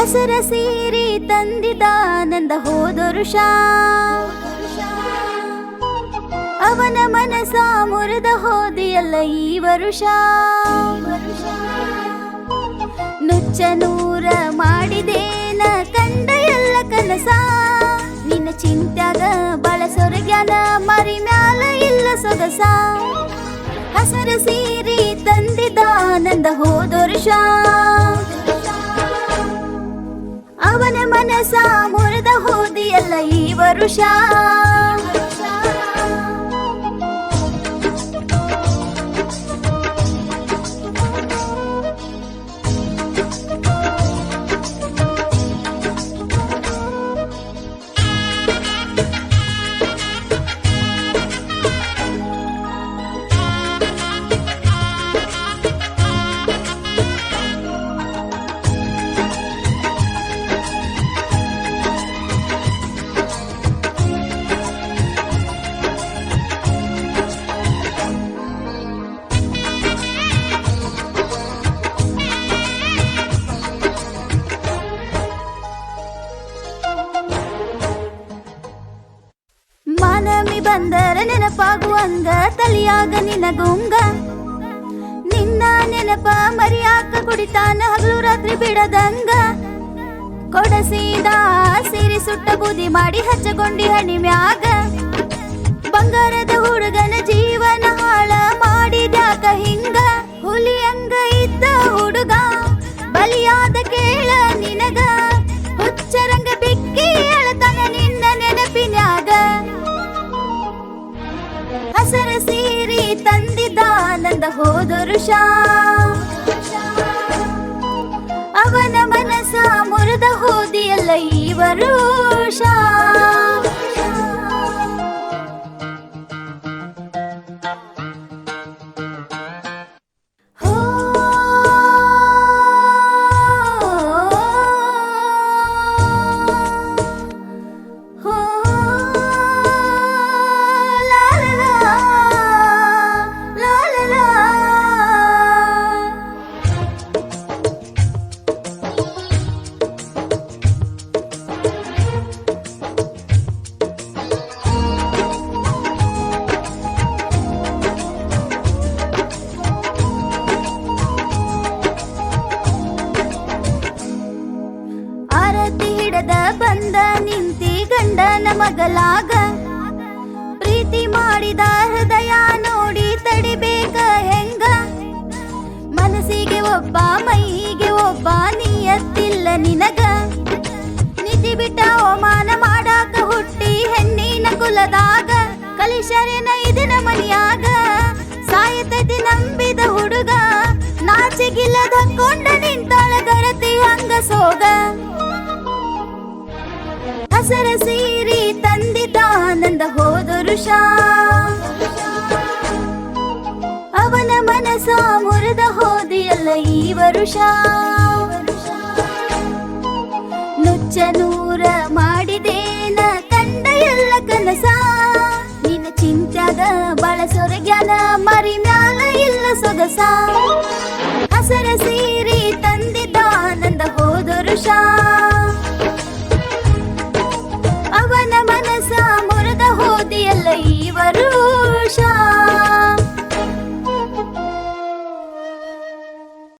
ಹಸರ ಸೀರಿ ತಂದಿದ ನಂದ ಹೋದರುಷ ಅವನ ಮನಸ ಮುರಿದ ಹೋದಿಯಲ್ಲ ಈ ವರುಷ ನುಚ್ಚ ನೂರ ಮಾಡಿದೇನ ಕಂಡ ಎಲ್ಲ ಕನಸ. ನಿನ್ನ ಚಿಂತ್ಯಾಗ ಬಾಳ ಸೊರಗ್ಯಾನ ಮರಿ ಮ್ಯಾಲ ಇಲ್ಲ ಸೊಗಸ. ಹಸರ ಸೀರಿ ತಂದಿದ ನಂದ ಹೋದರುಷ ಅವನ ಮನಸ ಮುರಿದ ಹೋದಿಯಲ್ಲ ಈ ವರುಷ? ಮಾನಮಿ ಬಂದರ ನೆನಪಾಗುವಂಗ ತಲಿಯಾಗ ನಿನಗುಂಗ. ನಿನ್ನ ನೆನಪ ಮರಿಯಾಕ ಕುಡಿತಾನ, ಹಗಲು ರಾತ್ರಿ ಬಿಡದಂಗ. ಕೊಡಸಿದ ಸಿರಿ ಸುಟ್ಟ ಬೂದಿ ಮಾಡಿ ಹಚ್ಚಗೊಂಡಿ ಹಣಿ ಮ್ಯಾಗ. ಬಂಗಾರದ ಹುಡುಗನ ಜೀವನ ಹಾಳ ಮಾಡಿದ್ಯಾಕ ಹಿಂಗ? ಹೋದರುಷ ಅವನ ಮನಸ ಮುರಿದ ಹೋದಿಯಲ್ಲ ಈ ವರುಷ ಮಗಲಾಗ. ಪ್ರೀತಿ ಮಾಡಿದ ಹೃದಯ ನೋಡಿ ತಡಿಬೇಕ ಹೆಂಗ? ಮನಸ್ಸಿಗೆ ಒಬ್ಬ, ಮೈಗೆ ಒಬ್ಬ ನಿಯತ್ತಿಲ್ಲ ನಿನಗ. ನಿಧಿ ಬಿಟ್ಟ ಅವಮಾನ ಮಾಡಾಕ ಹುಟ್ಟಿ ಹೆಣ್ಣಿನ ಕುಲದಾಗ. ಕಲಿಶರೇನ ಇದನ ಮನೆಯಾಗ. ಸಾಯತೈತಿ ನಂಬಿದ ಹುಡುಗ. ನಾಚಿಗಿಲ್ಲದ ಕೊಂಡ ನಿಂತಾಳ ಗರತಿ ಹಂಗ ಸೋಗ. ಹಸರ ಸೀರಿ ತಂದಿದ್ದ ಆನಂದ ಪುರುಷ ಅವನ ಮನಸ ಮುರಿದ ಹೋದಿಯಲ್ಲ ಈ ವರುಷ. ನುಚ್ಚ ನೂರ ಮಾಡಿದೇನ ಕಂಡ ಎಲ್ಲ ಕನಸ. ನಿನ್ನ ಚಿಂತದ ಬಳ ಸೊರಗ್ಯಾನ ಮರಿ ಮ್ಯಾಲ ಇಲ್ಲ ಸೊಗಸ. ಹಸರ ಸೀರೆ ತಂದಿದ್ದ ಆನಂದ ಹೋದರುಷ.